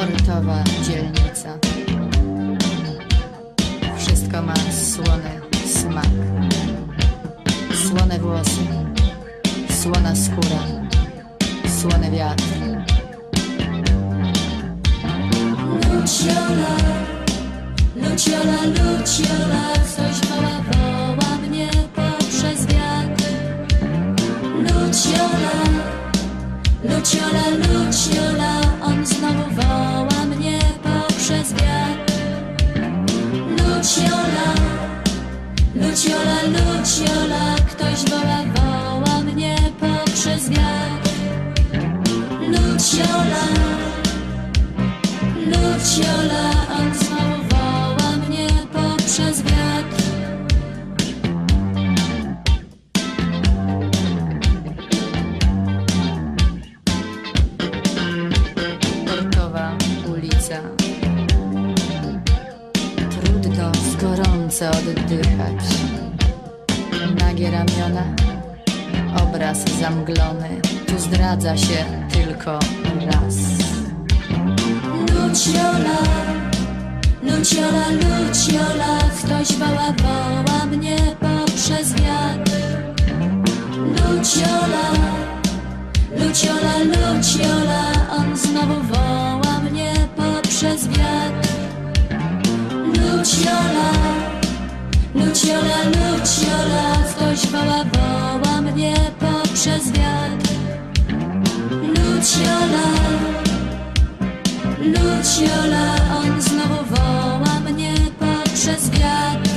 portowa dzielnica. Wszystko ma słony smak. Słone włosy, słona skóra, słony wiatr. Luciola, Luciola, Luciola, coś Luciola, ktoś woła, woła mnie poprzez wiatr. Luciola, on znowu woła mnie poprzez wiatr. Portowa ulica. Trudno z gorąco oddychać. Ramiona, obraz zamglony. Tu zdradza się tylko raz. Luciola, Luciola, Luciola, ktoś woła, woła mnie poprzez wiatr. Luciola, Luciola, Luciola, on znowu woła mnie poprzez wiatr. Luciola, Luciola, Luciola, ktoś woła, woła mnie poprzez wiatr. Luciola, Luciola, on znowu woła mnie poprzez wiatr.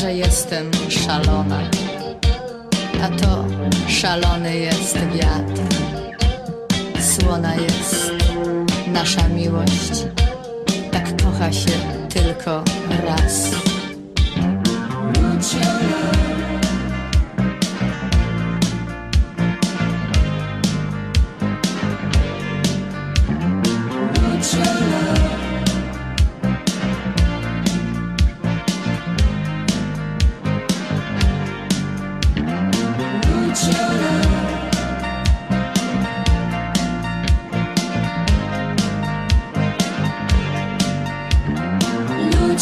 Że jestem szalona, a to szalony jest wiatr. Słona jest nasza miłość, tak kocha się tylko raz.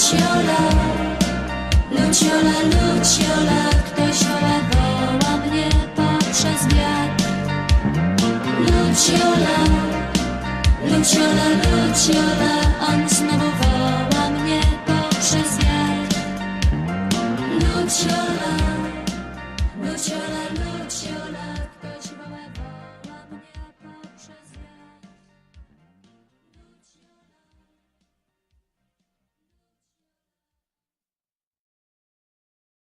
Luciola, Luciola, Luciola, ktoś ola woła mnie poprzez wiatr. Luciola, Luciola, Luciola, on znowu woła mnie poprzez wiatr. Luciola.